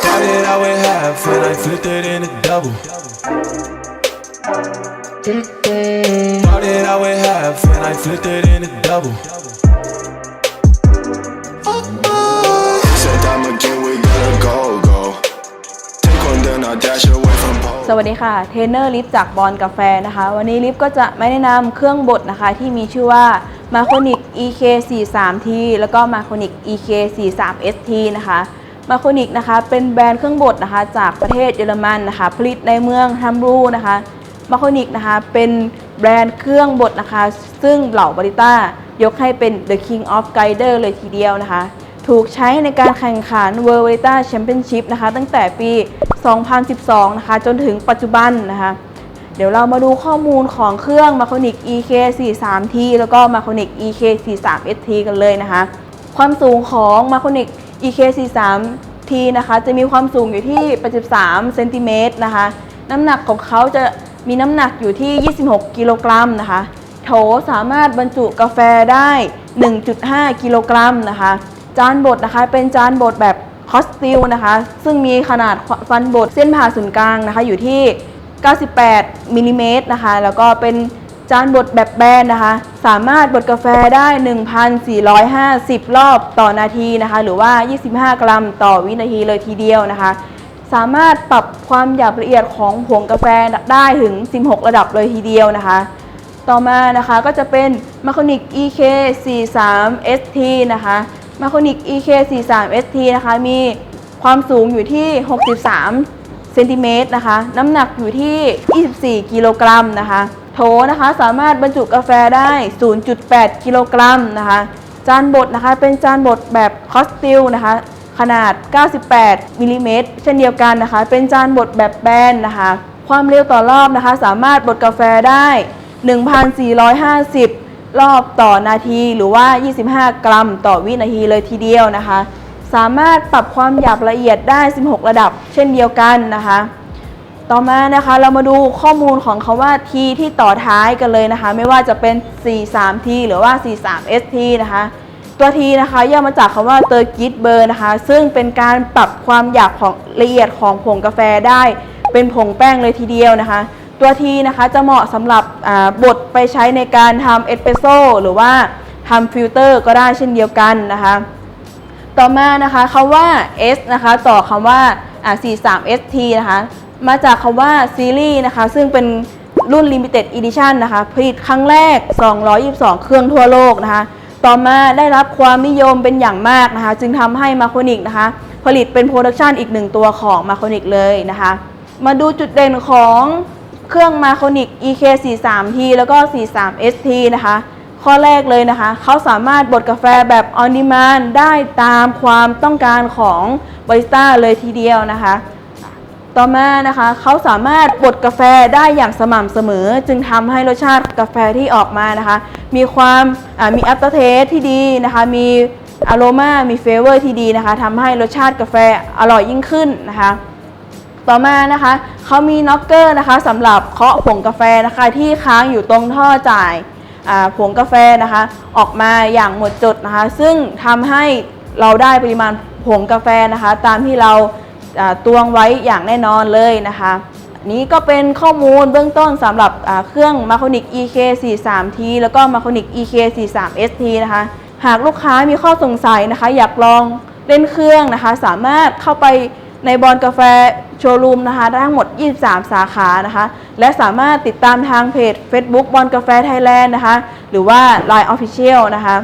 Started out with half and I flipped it into double. Started out with half and I flipped it into double. สวัสดีค่ะ เทรนเนอร์ลิฟจากบอลกาแฟนะคะ วันนี้ลิฟก็จะมาแนะนำเครื่องบดนะคะที่มีชื่อว่า m a c o n i c EK 4 3 T แล้วก็ m a c o n i c EK 4 3 ST นะคะ m a c o n i c นะคะเป็นแบรนด์เครื่องบดนะคะจากประเทศเยอรมันนะคะผลิตในเมืองฮัมบูร์นะคะ m a c o n i c นะคะเป็นแบรนด์เครื่องบดนะคะ ซึ่งเหล่าบริต้ายกให้เป็น The King of Guider เลยทีเดียวนะคะ ถูกใช้ในการแข่งขัน World v e l i t a Championship นะคะ ตั้งแต่ปี 2012 นะคะ จนถึงปัจจุบันนะคะ เดี๋ยวเรามาดูข้อมูลของเครื่อง m a c o n i c EK 4 3 T แล้วก็ m a c o n i c EK 4 3 ST กันเลยนะคะ ความสูงของ m a c o n i c EK 4 3 T นะคะ จะมีความสูงอยู่ที่ 83เซนติเมตรนะคะ น้ำหนักของเขาจะมีน้ำหนักอยู่ที่ 26 กิโลกรัมนะคะ โถสามารถบรรจุกาแฟได้ 1.5 กิโลกรัมนะคะ จานบดนะคะ เป็นจานบดแบบ คอสติลนะคะ ซึ่งมีขนาดฟันบดเส้นผ่าศูนย์กลางนะคะ อยู่ที่ 98มิลลิเมตรนะคะ แล้วก็เป็นจานบดแบบแบนนะคะ สามารถบดกาแฟได้ 1,450 รอบต่อนาทีนะคะ หรือว่า 25 กรัมต่อวินาทีเลยทีเดียวนะคะ สามารถปรับความหยาบละเอียดของผงกาแฟได้ถึง 16 ระดับเลยทีเดียวนะคะ ต่อมานะคะก็จะเป็น m a c o n i c EK 4 3 ST นะคะ m a c o n i c EK 4 3 ST นะคะ มีความสูงอยู่ที่ 63เซนติเมตรนะคะ น้ำหนักอยู่ที่ 24 กิโลกรัมนะคะ โถนะคะสามารถบรรจุกาแฟได้ 0.8 กิโลกรัมนะคะ จานบดนะคะ เป็นจานบดแบบคอสติลนะคะ ขนาด 98มิลลิเมตรเช่นเดียวกันนะคะ เป็นจานบดแบบแบนนะคะ ความเร็วต่อรอบนะคะ สามารถบดกาแฟได้ 1,450 รอบต่อนาทีหรือว่า 25 กรัมต่อวินาทีเลยทีเดียวนะคะ สามารถปรับความหยาบละเอียดได้ 16 ระดับ เช่นเดียวกันนะคะ ต่อมานะคะเรามาดูข้อมูลของคาว่า T ที่ต่อท้ายกันเลยนะคะ ไม่ว่าจะเป็น 43T หรือว่า 43ST นะคะตัว T นะคะย่อมาจากคำว่า t e r g i t b e r นะคะ ซึ่งเป็นการปรับความหยาบของละเอียดของผงกาแฟได้ เป็นผงแป้งเลยทีเดียวนะคะ ตัว T นะคะจะเหมาะสำหรับบดไปใช้ในการทำเอสเปรสโซ่หรือว่าทำฟิลเตอร์ก็ได้เช่นเดียวกันนะคะ ต่อมานะคะคำว่า S นะคะต่อคำว่าอ่า 43ST นะคะมาจากคำว่าซีรีส์นะคะซึ่งเป็นรุ่น Limited Edition นะคะผลิตครั้งแรก 222 เครื่องทั่วโลกนะคะ ต่อมาได้รับความนิยมเป็นอย่างมากนะคะ จึงทำให้มาโคนิกนะคะ ผลิตเป็นโปรดักชันอีกหนึ่งตัวของมาโคนิกเลยนะคะ มาดูจุดเด่นของ เครื่องมาโคนิก EK 43T แล้วก็ 43ST นะคะ ข้อแรกเลยนะคะ เขาสามารถบดกาแฟแบบ on demand ได้ตามความต้องการของบาริสต้าเลยทีเดียวนะคะ ต่อมานะคะเขาสามารถบดกาแฟได้อย่างสม่ำเสมอ จึงทำให้รสชาติกาแฟที่ออกมานะคะ มีความอ่ามีอัปเทสที่ดีนะคะ มีอโรมามีเฟเวอร์ที่ดีนะคะทำให้รสชาติกาแฟอร่อยยิ่งขึ้นนะคะ ต่อมานะคะเขามีน็อกเกอร์นะคะสำหรับเคาะผงกาแฟนะคะที่ค้างอยู่ตรงท่อจ่ายผงกาแฟนะคะ ออกมาอย่างหมดจดนะคะ ซึ่งทำให้เราได้ปริมาณผงกาแฟนะคะ ตามที่เราตวงไว้อย่างแน่นอนเลยนะคะนี้ก็เป็นข้อมูลเบื้องต้นสำหรับเครื่อง m a c o n i c EK 4 3 T แล้วก็ m a c o n i c EK 4 3 ST นะคะ หากลูกค้ามีข้อสงสัยนะคะ อยากลองเล่นเครื่องนะคะ สามารถเข้าไปในบอลกาแฟ โชว์รูมนะคะได้ทั้งหมด 23 สาขานะคะ และสามารถติดตามทางเพจ Facebook บอลกาแฟไทยแลนด์นะคะ หรือว่า Line Official นะคะ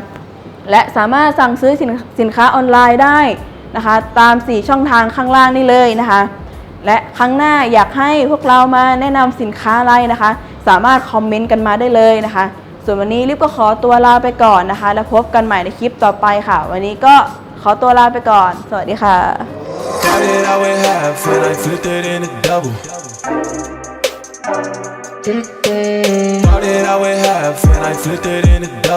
และสามารถสั่งซื้อสินสินค้าออนไลน์ได้นะคะ ตาม 4 ช่องทางข้างล่างนี่เลยนะคะ และครั้งหน้าอยากให้พวกเรามาแนะนำสินค้าอะไรนะคะ สามารถคอมเมนต์กันมาได้เลยนะคะ ส่วนวันนี้ลิฟก็ขอตัวลาไปก่อนนะคะ แล้วพบกันใหม่ในคลิปต่อไปค่ะ วันนี้ก็ขอตัวลาไปก่อน สวัสดีค่ะ half and I flipped it into double. Started out with half and I flipped it into double.